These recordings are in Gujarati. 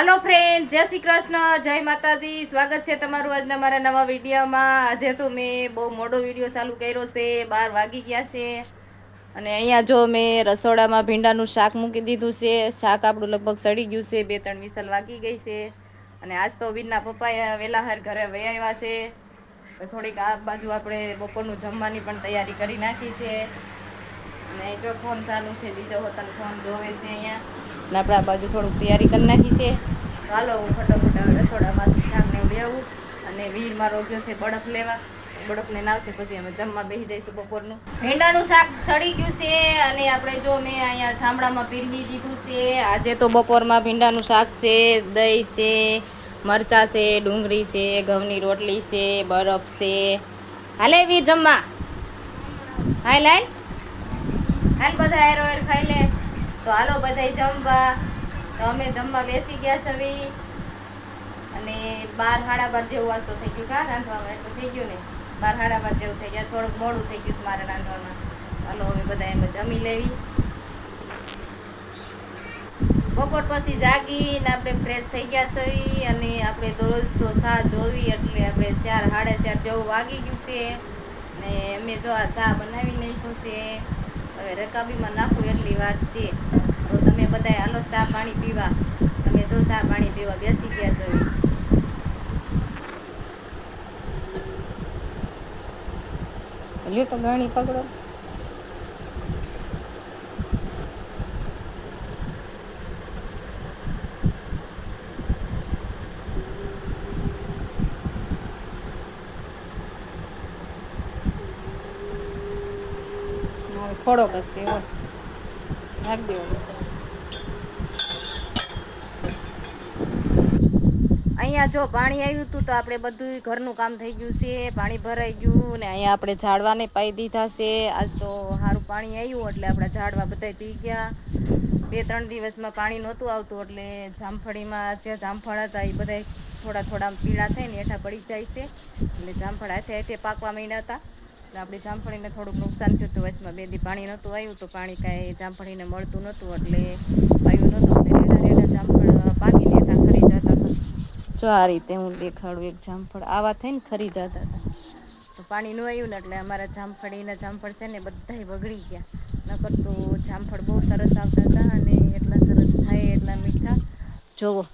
હાલો ફ્રેન્ડ જય શ્રી કૃષ્ણ. જય માતાજી. સ્વાગત છે તમારું આજના મારા નવા વિડીયોમાં. આજે તો મેં બહુ મોડો વીડિયો ચાલુ કર્યો છે. બાર વાગી ગયા છે. અને અહીંયા જો મેં રસોડામાં ભીંડાનું શાક મૂકી દીધું છે. શાક આપણું લગભગ સડી ગયું છે. બે ત્રણ વિસલ વાગી ગઈ છે. અને આજ તો વિનના પપ્પા વહેલા હાર ઘરે વહી આવ્યા છે. થોડીક આ બાજુ આપણે બપોરનું જમવાની પણ તૈયારી કરી નાખી છે. અને જો ફોન ચાલુ છે. બીજો હોતાનો ફોન જોવે છે અહીંયા. અને આપણે બાજુ થોડુંક તૈયારી કરી નાખી છે. હાલો, હું ફટાફટ રસોડામાંથી શાકને લેવું અને વીર મારો ગયો છે બળફ લેવા. બળફને નાવશે પછી અમે જમવા બેસી જઈશું બપોરનું. ભેંડાનું શાક ચડી ગયું છે અને આપણે જો મેં અહીંયા થાંભળામાં પીરવી દીધું છે. આજે તો બપોરમાં ભીંડાનું શાક છે, દહીં છે, મરચાં છે, ડુંગળી છે, ઘઉંની રોટલી છે, બરફ છે. હાલે વીર જમવા. હાલ હાલ હાલ બધા હેરો હેર ખાઈ લે. તો હાલો, બધાય જમવા. અમે જમવા બેસી ગયા છે હવે. અને બાર સાડા બાર જેવું વાંચતો થઈ ગયું કા રાંધવામાં? એટલું થઈ ગયું ને? બાર સાડા બાર જેવું થઈ ગયા. થોડુંક મોડું થઈ ગયું છે મારે રાંધવામાં. હલો, હવે બધા એમ જમી લેવી. બપોર પછી જાગીને આપણે ફ્રેશ થઈ ગયા છે અને આપણે દરરોજ તો સા જોવી એટલે આપણે ચાર, સાડા ચાર જેવું વાગી ગયું છે. ને અમે જો આ ચા બનાવી નાખ્યું છે. હવે રકાબીમાં નાખું એટલી વાત છે. તો બધા હાલો ચા પાણી પીવા. તમે જો ચા પાણી પીવા બેસી ગયા છો. લ્યો તો ગણી પકડો. થોડોક જ પીવો. નાખ દેવો. અહીંયા જો પાણી આવ્યું હતું તો આપણે બધું ઘરનું કામ થઈ ગયું છે, પાણી ભરાઈ ગયું ને અહીંયા આપણે ઝાડવાને પાઈ દીધા છે. આજ તો સારું પાણી આવ્યું એટલે આપણા ઝાડવા બધા પી ગયા. બે ત્રણ દિવસમાં પાણી નહોતું આવતું એટલે જામફળીમાં જે જામફળ હતા એ બધા થોડા થોડા પીળા થઈને હેઠા પડી જાય છે. એટલે જામફળ હાથે હાથે પાકવા માંડ્યા હતા. એટલે આપણે જામફળીને થોડુંક નુકસાન થયું હતું. વચમાં બે દી પાણી નહોતું આવ્યું તો પાણી કાંઈ જામફળીને મળતું નહોતું એટલે આવ્યું નહોતું. એટલે જામફળ પાકીને હેઠા ખરી જતા હતા જો આ રીતે હું દેખાડું એક જામફળ. આવા થઈને ખરી જતા હતા. તો પાણી ન આવ્યું ને એટલે અમારા જામફળીના જામફળ છે ને બધાય બગડી ગયા. નકર તો જામફળ બહુ સરસ આવતા હતા અને એટલા સરસ થાય એટલા મીઠા. જોવો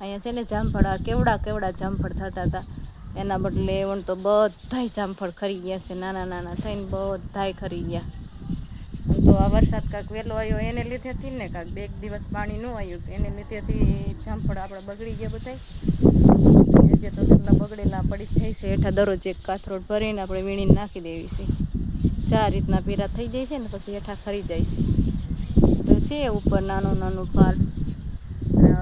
અહીંયા છે ને જામફળ કેવડા કેવડા જામફળ થતા હતા. એના બદલે વણ તો બધાય જામફળ ખરી ગયા છે નાના નાના થઈને બધાય ખરી ગયા. તો આ વરસાદ કાંક વહેલો આવ્યો, એને લીધેથી ને કાંક બે એક દિવસ પાણી ન આવ્યું. એને લીધેથી જામફળ આપણે બગડી ગયા બધાય. જે તો કેટલા બગડેલા પડી જાય છે. હેઠા દરરોજ એક કાથરોડ ભરીને આપણે વીણીને નાખી દેવી છે. ચાર રીતના પીરા થઈ જાય છે ને પછી હેઠા ખરી જાય છે. તો છે ઉપર નાનું નાનું પાર્ટ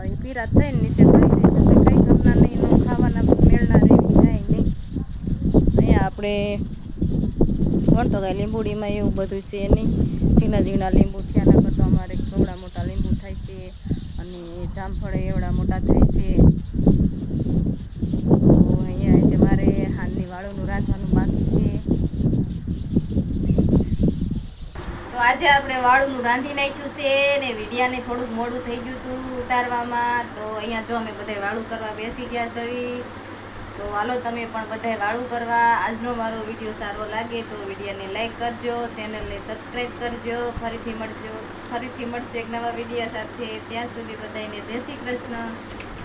એ પીરા થઈને નીચે ખરી જાય છે કંઈ ગમના નહીં ખાવાના, મેળના રહેવી જાય નહીં. અહીંયા આપણે વણતો કાંઈ લીંબુડીમાં એવું બધું છે નહીં. ઝીણા ઝીણા લીંબુ થયા ના કરતો અમારે એવડા મોટા લીંબુ થાય છે અને જામફળ એવડા મોટા થાય છે. તો અહીંયા છે મારે હાલની વાળુનું રાંધવાનું બાકી છે. તો આજે આપણે વાળુનું રાંધી નાખ્યું છે ને વિડિયાને થોડુંક મોડું થઈ ગયું હતું ઉતારવામાં. તો અહીંયા જો અમે બધા વાળું કરવા બેસી ગયા સવી. તો હાલો, તમે પણ બધાય વાળું કરવા. આજનો મારો વીડિયો સારો લાગે તો વિડીયોને લાઇક કરજો, ચેનલને સબસ્ક્રાઈબ કરજો. ફરીથી મળજો. ફરીથી મળશે એક નવા વીડિયો સાથે. ત્યાં સુધી બધાને જય શ્રી કૃષ્ણ.